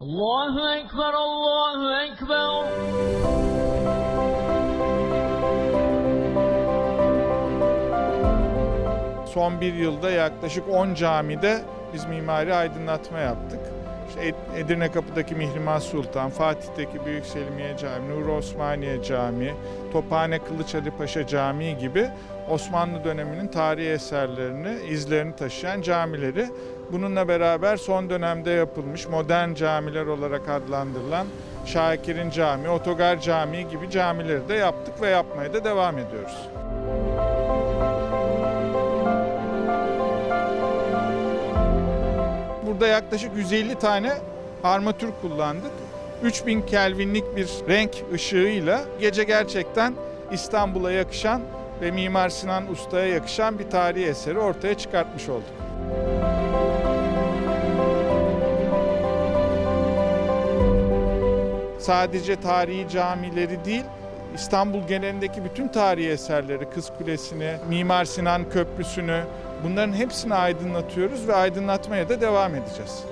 Allahu Ekber, Allahu Ekber. Son bir yılda yaklaşık 10 camide biz mimari aydınlatma yaptık. İşte Edirne Kapı'daki Mihrimah Sultan, Fatih'teki Büyük Selimiye Camii, Nur Osmaniye Camii, Tophane Kılıç Ali Paşa Camii gibi Osmanlı döneminin tarihi eserlerini, izlerini taşıyan camileri bununla beraber son dönemde yapılmış modern camiler olarak adlandırılan Şakir'in Camii, Otogar Camii gibi camileri de yaptık ve yapmaya da devam ediyoruz. Burada yaklaşık 150 tane armatür kullandık. 3000 Kelvinlik bir renk ışığıyla gece gerçekten İstanbul'a yakışan ve Mimar Sinan Usta'ya yakışan bir tarihi eseri ortaya çıkartmış olduk. Sadece tarihi camileri değil, İstanbul genelindeki bütün tarihi eserleri, Kız Kulesi'ni, Mimar Sinan Köprüsü'nü bunların hepsini aydınlatıyoruz ve aydınlatmaya da devam edeceğiz.